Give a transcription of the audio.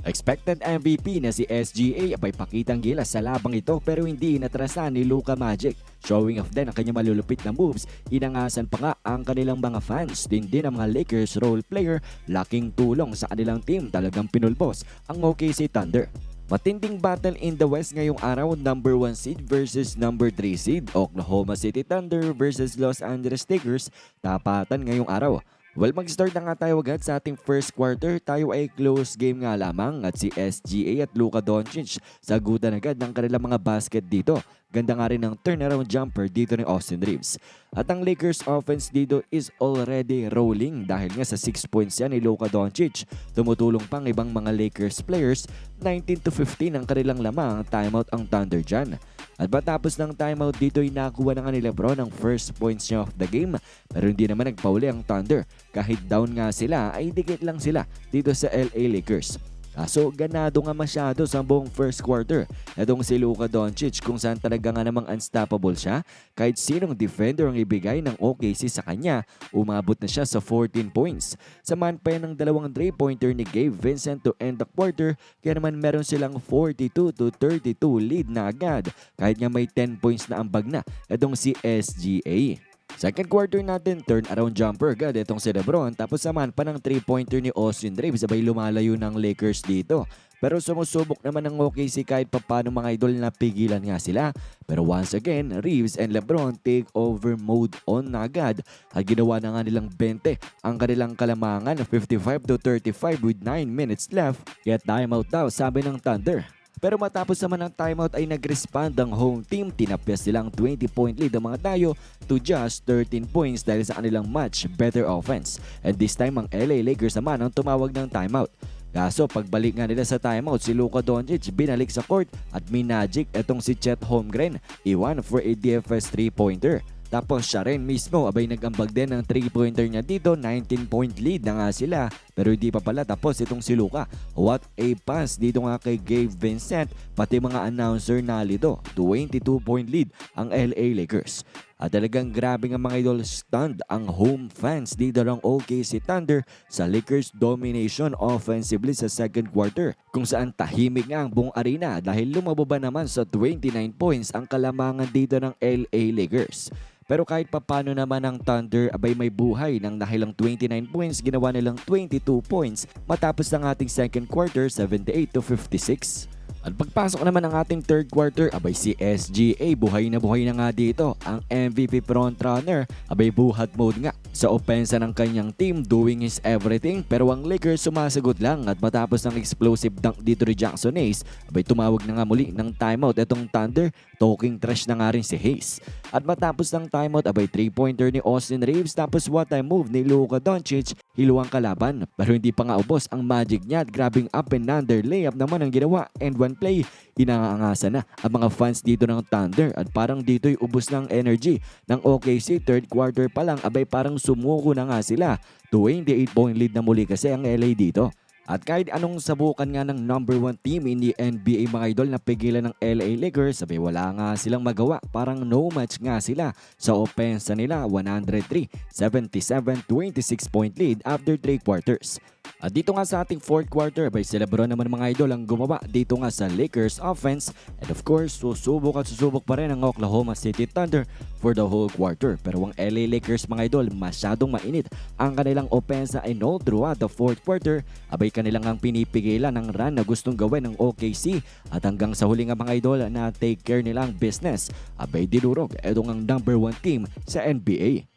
Expected MVP na si SGA ay pakitang gilas sa labang ito pero hindi inatrasan ni Luka Magic. Showing off din ang kanyang malulupit na moves, inangasan pa nga ang kanilang mga fans. Din din ang mga Lakers role player, laking tulong sa kanilang team talagang pinulbos ang OKC Thunder. Matinding battle in the West ngayong araw, number 1 seed versus number 3 seed, Oklahoma City Thunder versus Los Angeles Lakers, tapatan ngayong araw. Well, mag-start na nga tayo agad sa ating first quarter. Tayo ay close game nga lamang at si SGA at Luka Doncic sagutan agad ng kanilang mga basket dito. Ganda nga rin ng turnaround jumper dito ni Austin Reeves. At ang Lakers offense dito is already rolling dahil nga sa 6 points yan ni Luka Doncic. Tumutulong pang ibang mga Lakers players. 19 to 15 ang kanilang lamang timeout ang Thunder dyan. At matapos ng timeout dito ay nakuha na nga ni Lebron ang first points niya of the game pero hindi naman nagpauli ang Thunder. Kahit down nga sila ay dikit lang sila dito sa LA Lakers. Kaso ganado nga masyado sa buong first quarter. Itong si Luka Doncic kung saan talaga nga namang unstoppable siya. Kahit sinong defender ang ibigay ng OKC sa kanya, umabot na siya sa 14 points. Samahan pa yan ng dalawang 3-pointer ni Gabe Vincent to end the quarter kaya naman meron silang 42 to 32 lead na agad kahit nga may 10 points na ambag na itong si SGA. Second quarter natin, turn around jumper agad itong si Lebron tapos samahan pa ng 3-pointer ni Austin Reeves sabay lumalayo ng Lakers dito. Pero sumusubok naman ng OKC kahit papano mga idol na pigilan nga sila. Pero once again, Reeves and Lebron take over mode on na agad at ginawa na nga nilang 20 ang kanilang kalamangan 55 to 35 with 9 minutes left. Kaya timeout daw sabi ng Thunder. Pero matapos naman ang timeout ay nag-respond ang home team. Tinapyas silang 20-point lead ang mga tayo to just 13 points dahil sa kanilang much better offense. And this time ang LA Lakers naman ang tumawag ng timeout. Kaso pagbalik nga nila sa timeout, si Luka Doncic binalik sa court at minagic etong si Chet Holmgren. Iwan for a DFS 3-pointer. Tapos siya rin mismo abay nag-ambag din ng 3-pointer niya dito, 19-point lead na nga sila. Pero hindi pa pala tapos itong si Luka. What a pass dito nga kay Gabe Vincent, pati mga announcer nalito. 22-point lead ang LA Lakers. At talagang grabe nga mga idol stunned ang home fans dito ng OKC Thunder sa Lakers domination offensively sa second quarter kung saan tahimik nga ang buong arena dahil lumababa naman sa 29 points ang kalamangan dito ng LA Lakers. Pero kahit papano naman ang Thunder abay may buhay ng dahilang 29 points ginawa nilang 22 points matapos ng ating second quarter 78 to 56. At pagpasok naman ng ating third quarter, abay si SGA buhay na buhay na nga dito. Ang MVP frontrunner, abay buhat mode nga sa opensa ng kanyang team doing his everything pero ang Lakers sumasagot lang at matapos ng explosive dunk dito ni Jackson Hayes, abay tumawag na nga muli ng timeout itong Thunder, talking trash na nga rin si Hayes. At matapos ng timeout, abay 3-pointer ni Austin Reeves tapos what time move ni Luka Doncic, hiluang kalaban. Pero hindi pa nga ubos ang magic niya at grabing up and under layup naman ang ginawa and one play, inaangasan na ang mga fans dito ng Thunder at parang dito'y ubos ng energy ng OKC third quarter pa lang abay parang sumuko na nga sila 28 point lead na muli kasi ang LA dito. At kahit anong sabukan nga ng number one team in the NBA mga idol na pigilan ng LA Lakers, sabi wala nga silang magawa. Parang no match nga sila sa opensa nila 103, 77, 26 point lead after 3 quarters. At dito nga sa ating fourth quarter, by si Lebron naman mga idol ang gumawa dito nga sa Lakers offense. And of course, susubok at susubok pa rin ang Oklahoma City Thunder for the whole quarter. Pero ang LA Lakers mga idol, masyadong mainit ang kanilang opensa and all throughout the fourth quarter. Abay kanilang ang pinipigilan ng run na gustong gawin ng OKC. At hanggang sa huli nga mga idol na take care nila ang business. Abay dinurog, edong ang number one team sa NBA.